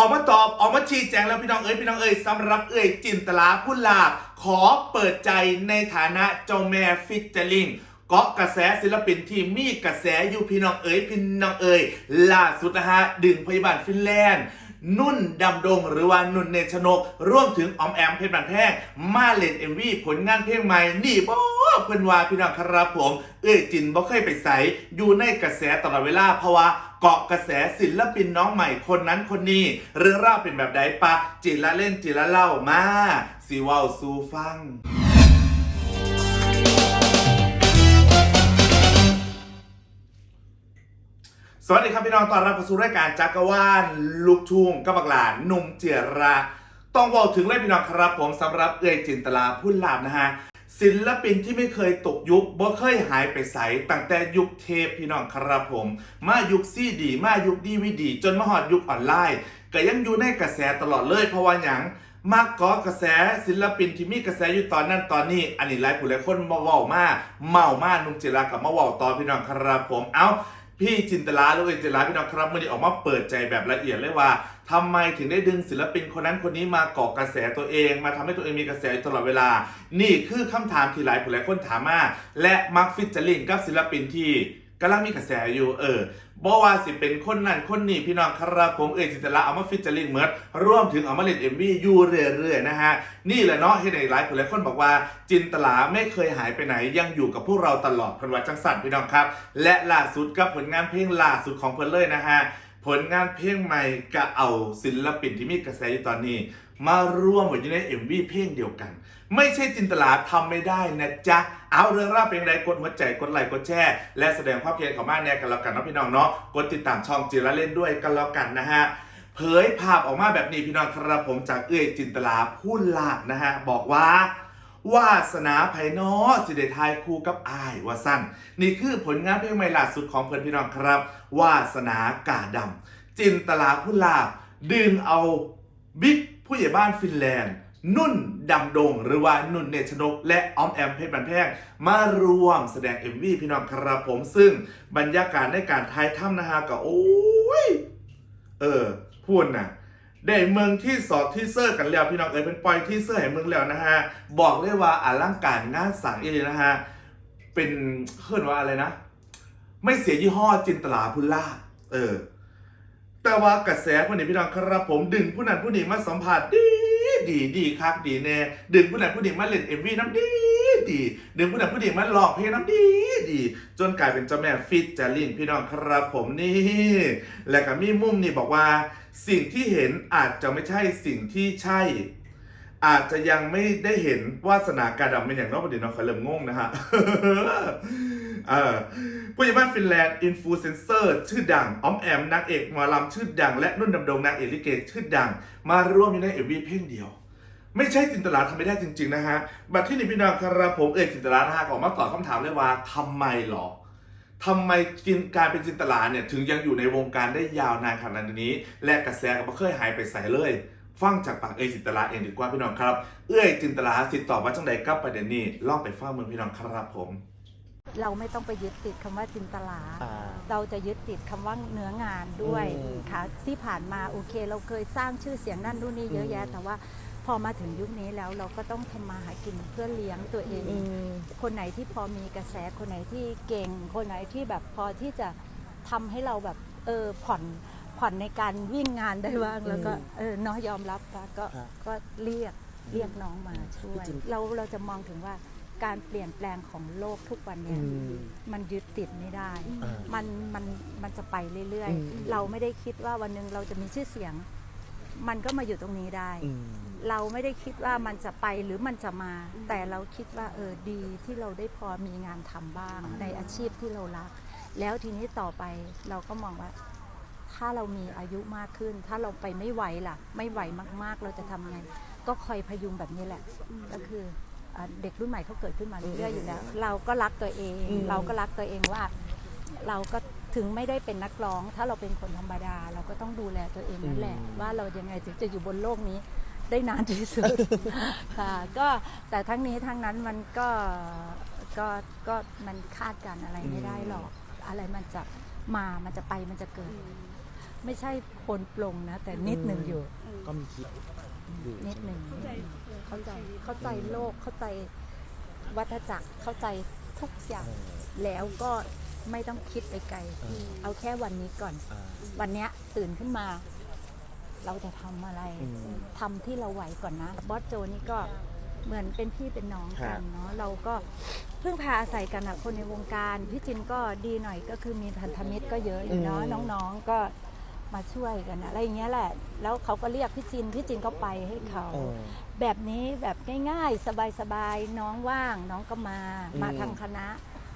อกมาตอบออกมาชี้แจงแล้วพี่น้องเอ้ยพี่น้องเอ้ยสำหรับเอ้ยจินตลาพุลาบขอเปิดใจในฐานะเจ้าแม่ฟิชเจอริงเกาะกระแสศิลปินที่มีกระแสอยู่พี่น้องเอ๋ยพี่น้องเอ๋ยล่าสุดนะฮะดึงพยาบาลฟินแลนด์นุ่นดำดงหรือว่านุ่นเนชนกร่วมถึงออมแอมเพชรบันแพงมาเล่นเอ็มวีผลงานเพลงใหม่ นี่บ่เพิ่นว่าพี่น้องครับผม เอ้ยจินบ่เคยไปใสอยู่ในกระแสตลอดเวลาเพราะว่า เกาะกระแสศิลปินน้องใหม่คนนั้นคนนี้เรื่องราวเป็นแบบใดปะจิละเล่นจิละเล่ามาสิเว้าสู่ฟังสวัสดีครับพี่น้องตอนรับเข้าสู่รายการจักรวาลลูกทุ่งกับบักหลานหนุ่มเจียระ ต้องบอกถึงเลยพี่น้องครับผมสำหรับเอยจินตลาพุ่นลาบนะฮะ ศิลปินที่ไม่เคยตกยุคบ่เคยหายไปใสตั้งแต่ยุคเทปพี่น้องครับผม มายุคซีดี มายุคดีวีดี จนมาหอดยุคออนไลน์ ก็ยังอยู่ในกระแสตลอดเลยเพราะว่าหยังมากกอกระแสศิลปินที่มีกระแสอยู่ตอนนั้นตอนนี้ อันนี้หลายผู้หลายคนมาเว้ามาเมามานุ่มจิรากับมาเว้าตอนพี่น้องครับผมเอ้า พี่จินตลาหรือเอ็นจินตลาพี่น้องครับเมื่อได้ออกมาเปิดใจแบบละเอียดเลยว่าทำไมถึงได้ดึงศิลปินคนนั้นคนนี้มาเกาะกระแสตัวเอง มาทำให้ตัวเองมีกระแสตลอดเวลา นี่คือคำถามที่หลายผู้หลายคนถามมาและมักฟิชเจอริงกับศิลปินที่ กำลังมีกระแสอยู่เออบอกว่าสิเป็นคนนั้นคนนี้พี่น้องครับผมเอจิตลาเอามาฟิชเจอริงเหมือนร่วมถึงเอามาเล่นเอ็มวีอยู่เรื่อยๆนะฮะนี่แหละเนาะที่ไหนหลายผู้หลายคนบอกว่าจินตลาไม่เคยหายไปไหนยังอยู่กับพวกเราตลอดพันวัจังสันพี่น้องครับ และล่าสุดกับผลงานเพลงล่าสุดของเพิ่นเลยนะฮะผลงานเพลงใหม่ก็เอาศิลปินที่มีกระแสอยู่ตอนนี้ มารวมอยู่ใน MV เพลงเดียวกัน ไม่ใช่จินตลาทำไม่ได้นะจ๊ะ เอาเรื่องราวเป็นไรกดหัวใจกดไลค์กดแชร์และแสดงความเพียรของมาแน่กันแล้วกันนะพี่น้องเนาะกดติดตามช่องจิระเล่นด้วยกันแล้วกันนะฮะเผยภาพออกมาแบบนี้พี่น้องครับผมจากเอื้อยจินตลาพูดลากนะฮะบอกว่าวาสนาไพนอสิเดทายคู่กับอายวาสั้นนี่คือผลงานเพลงใหม่ล่าสุดของเพื่อนพี่น้องครับ วาสนากาดำจินตลาพุลา ดึงเอาบิ๊ก ผู้ใหญ่บ้านฟินแลนด์ นุ่นดำดง หรือว่านุ่นเนชนก และออมแอมเพชรบันแพงมารวมแสดง MV พี่น้องครับผมซึ่งบรรยากาศในการถ่ายทำนะฮะก็โอ้ย เออพูดนะได้เมืองที่สอดที่เซอร์กันแล้วพี่น้องเอ๋ยเป็นปล่อยที่เซอร์ให้เมืองแล้วนะฮะบอกเลยว่าอลังการงานสังเองนะฮะเป็นเคลื่อนว่าอะไรนะ ไม่เสียยี่ห้อจินตลาพุลล่าเออ แต่ว่ากระแสพวกนี้พี่น้องครับผมดึงผู้นั้นผู้นี้มาสัมผัสดีดีดีครับดีแน่ดึงผู้นั้นผู้นี้มาเล่นเอ็มวีน้ำดีดีดึงผู้นั้นผู้นี้มาหลอกเพลงน้ำดีดี จนกลายเป็นเจ้าแม่ฟิตจารินพี่น้องครับผมนี่ และก็มีมุมนี่บอกว่า สิ่งที่เห็นอาจจะไม่ใช่สิ่งที่ใช่ อาจจะยังไม่ได้เห็นวาสนาการดำเป็นอย่างนอกประเด็นเนาะขอเริ่มงงนะฮะผู้ใหญ่บ้านฟินแลนด์อินฟลูเซนเซอร์ชื่อดังออมแอมนางเอกหมอลำชื่อดัง และนุ่นดำดงนางเอกลิเกชื่อดัง มาร่วมอยู่ในเอวีเพลงเดียว ไม่ใช่จินตลาทำไม่ได้จริง ๆ นะฮะ บัดที่นี่พี่น้องครับผมเอ่ยจินตลานะฮะออกมาตอบคำถามเลยว่าทำไมหรอทำไมกินการเป็นจินตลาเนี่ยถึงยังอยู่ในวงการได้ยาวนานขนาดนี้ และกระแสก็ไม่เคยหายไปใส่เลย ฟังจากปากเอ่ยจินตลาเองดีกว่าพี่น้องครับ เอ้ยจินตลาติดต่อว่าจังใดกับประเด็นนี้ลองไปฟังเมืองพี่น้องครับผม เราไม่ต้องไปยึดติดคำว่าจินตลา อ่า เราจะยึดติดคำว่าเนื้องานด้วยอืมค่ะที่ผ่านมาโอเค เราเคยสร้างชื่อเสียงนั่นนู่นนี่เยอะแยะ อืม แต่ว่าพอมาถึงยุคนี้แล้วเราก็ต้องทำมาหากินเพื่อเลี้ยงตัวเอง คนไหนที่พอมีกระแสคนไหนที่เก่ง คนไหนที่แบบพอที่จะทำให้เราแบบเออผ่อน ผ่อนในการวิ่งงานได้บ้างอืมแล้วก็เออเน้อยยอมรับค่ะก็ครับก็เรียกเรียกน้องมาช่วยจริงเราเราจะมองถึงว่าการเปลี่ยนแปลงของโลกทุกวันเนี้ยอืมมันยึดติดไม่ได้อ่ามันมันมันจะไปเรื่อยอืมๆเราไม่ได้คิดว่าวันหนึ่งเราจะมีชื่อเสียง มันก็มาอยู่ตรงนี้ได้อืมเราไม่ได้คิดว่ามันจะไปหรือมันจะมา แต่เราคิดว่าเออดีที่เราได้พอมีงานทำบ้าง ในอาชีพที่เรารัก แล้วทีนี้ต่อไปเราก็มองว่า ถ้าเรามีอายุมากขึ้น ถ้าเราไปไม่ไหวล่ะ ไม่ไหวมากๆ เราจะทำไง ก็คอยพยุงแบบนี้แหละ ก็คืออะเด็กรุ่นใหม่เขาเกิดขึ้นมาเรื่อยๆอยู่แล้ว เราก็รักตัวเองอืมเราก็รักตัวเองว่า เราก็ถึงไม่ได้เป็นนักร้อง ถ้าเราเป็นคนธรรมดา เราก็ต้องดูแลตัวเองนั่นแหละ ว่าเรายังไงถึงจะอยู่บนโลกนี้ได้นานที่สุดค่ะก็แต่ทั้งนี้ทั้งนั้นมันก็ก็ก็มันคาดการณ์อะไรไม่ได้หรอก อะไรมันจะมา มันจะไป มันจะเกิด ไม่ใช่คนปลงนะ แต่นิดหนึ่งอยู่ ก็มีคิดอยู่นิดหนึ่งเข้าใจเข้าใจโลกเข้าใจวัฏจักรเข้าใจทุกอย่าง แล้วก็ไม่ต้องคิดไปไกล เอาแค่วันนี้ก่อนอ่าวันเนี้ยตื่นขึ้นมา เราจะทำอะไรอืมทำที่เราไหวก่อนนะบอสโจนี่ก็เหมือนเป็นพี่เป็นน้องครักับนเนาะเราก็เพิ่งพาอาศัยกันอะคนในวงการ พี่จินก็ดีหน่อยก็คือมีพันธมิตรก็เยอะอยู่เนาะน้องๆก็ มาช่วยกันอะอะไรอย่างเงี้ยแหละ แล้วเขาก็เรียกพี่จินพี่จินก็ไปให้เขาเออแบบนี้แบบง่ายๆ สบายๆ น้องว่างน้องก็มาอืมมาทางคณะ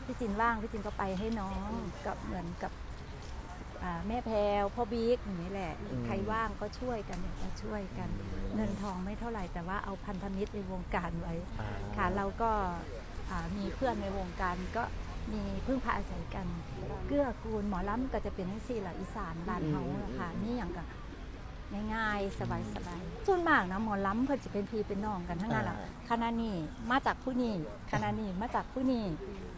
พี่จินว่างพี่จินก็ไปให้น้องกับเหมือนกับอ่าแม่แพรวพ่อบิ๊กอย่างนี้แหละ ใครว่างก็ช่วยกันเนี่ยก็ช่วยกัน เงินทองไม่เท่าไหร่ แต่ว่าเอาพันธมิตรในวงการไว้อ่าค่ะเราก็อ่ามีเพื่อนในวงการก็ มีพึ่งพาอาศัยกันเกื้อกูลหมอลำก็จะเป็นทั้งสี่หละอีสานบ้านเฮาอะค่ะนี่อย่างกับง่ายๆสบายๆส่วนมากนะหมอลำเพิ่นจะเป็นพี่เป็นน้องกันทั้งนั้นแหละอ่าคณะนี้มาจากผู้นี้คณะนี้มาจากผู้นี้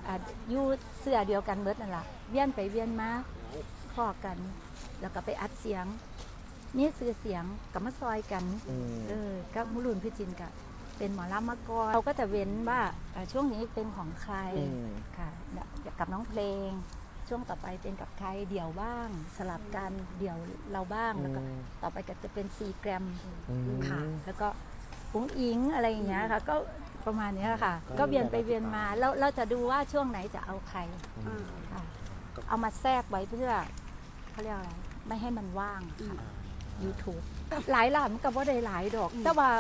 อ่าอยู่เสื้อเดียวกันเบิดนั่นแหละเวียนไปเวียนมาพอกัน แล้วก็ไปอัดเสียงนี่ซื้อเสียงกับมาซอยกันอืมเออก็มุรุนพี่จินกับ เป็นหมอลำมาก่อนเราก็จะเว้นว่าอ่าช่วงนี้เป็นของใครอืม ค่ะกับน้องเพลง ช่วงต่อไปเป็นกับใครเดี่ยวบ้าง สลับกันเดี่ยวเราบ้างแล้วก็อืม ต่อไปก็จะเป็นซีแกรม อืม ค่ะแล้วก็ปุ้งอิงอะไรอย่างเงี้ยค่ะ ก็ประมาณเนี้ยค่ะ ก็ก็เวียนไปเวียนมาแล้วเราจะดูว่าช่วงไหนจะเอาใครอืม ค่ะเอามาแทรกไว้เพื่อเขาเรียกอะไรไม่ให้มันว่างค่ะ YouTube หลายหลานมันก็บ่ได้หลายดอก แต่ว่า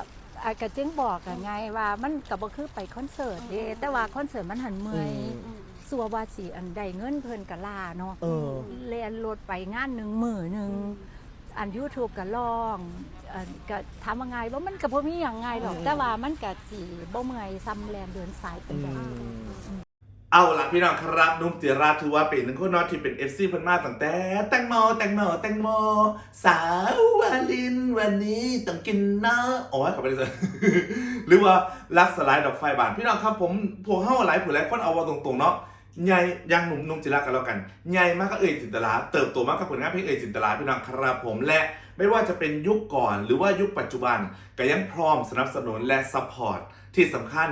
อากระจึงบอกกันไงว่ามันก็บ่คือไปคอนเสิร์ตเด้แต่ว่าคอนเสิร์ตมันหันเมื่อยอืม สัวว่าสิอันใดเงินเพิ่นก็ล่าเนาะ เออ เรียนรถไปงานหนึ่งมื้อหนึ่งอัน YouTube ก็ลองอันก็ถามว่าไงว่ามันก็บ่มีหยังไงดอกอืมแต่ว่ามันก็สิบ่เมื่อยซ้ำแรงเดินสายเป็นอืแบบม เอาละพี่น้องครับนุ่มจิราถือว่าเป็นหนึ่งคนนอที่เป็น FC เพิ่นมาตั้งแต่แตงโมแตงโมแตงโม สาววาลินวันนี้ต้องกินนะโอ้ยขอบไปเลยหรือว่ารักสลายดอกไฟบาน พี่น้องครับผมพวกเฮาหลายผู้หลายคนเอาว่าตรงๆเนาะใหญ่ยังหนุ่มนุ่มจิรากันแล้วกันใหญ่มากก็เอ่ยจินตลาเติบโตมากกับผลงานเพลงเอ่ยจินตลาพี่น้องครับผมและไม่ว่าจะเป็นยุคก่อนหรือว่ายุคปัจจุบันก็ยังพร้อมสนับสนุนและซัพพอร์ต ที่สำคัญ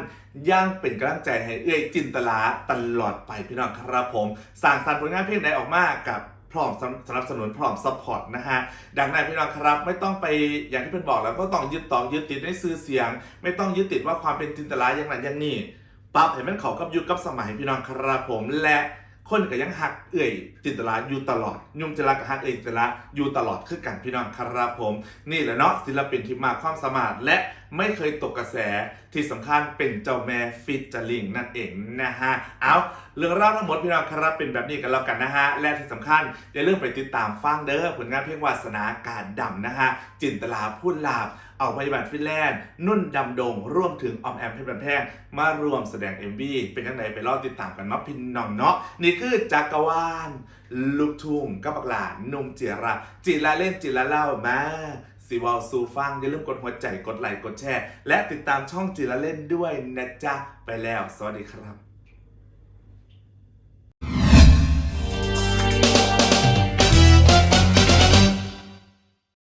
ย่างเป็นกำลังใจให้เอื้อยจินตลาตลอดไปพี่น้องครับผมสร้างสรรค์ผลงานเพลงใดออกมากับพร้อมสนับสนุนพร้อมซัพพอร์ตนะฮะดังนั้นพี่น้องครับไม่ต้องไปอย่างที่เพื่อนบอกแล้วก็ต้องยึดตองยึดติดในซื้อเสียง ไม่ต้องยึดติดว่าความเป็นจินตลาอย่างนั้นอย่างนี้ปรับให้มันเขากับยุคกับสมัยพี่น้องครับผมและคนก็ยังหักเอื่อยจินตลาอยู่ตลอด ยุ่มจินตลากับหักเอื่อยจินตลาอยู่ตลอดคือกันพี่น้องครับผม นี่แหละเนาะศิลปินที่มากความสามารถและ ไม่เคยตกกระแสที่สำคัญเป็นเจ้าแม่ฟิตจลิงนั่นเองนะฮะ เอาเรื่องราวทั้งหมดพี่น้องครับเป็นแบบนี้กันแล้วกันนะฮะ และที่สำคัญอย่าลืมไปติดตามฟังเด้อผลงานเพลงวาสนาการดำนะฮะ จินตลาพูดลาบเอาพยาบาลฟินแลนด์ นุ่นดำดง ร่วมถึงออมแอมเพชรบันแพงมารวมแสดง MV เป็นยังไงไปรอติดตามกันเนาะพี่น้องเนาะนี่คือจักรวาลลูกทุ่งกับบักหลานนุ่มเจียระจิละเล่นจิละเล่ามา สิวอลซูฟังอย่าลืมกดหัวใจกดไลค์กดแชร์ และติดตามช่องจิละเล่นด้วยนะจ๊ะ ไปแล้ว สวัสดีครับ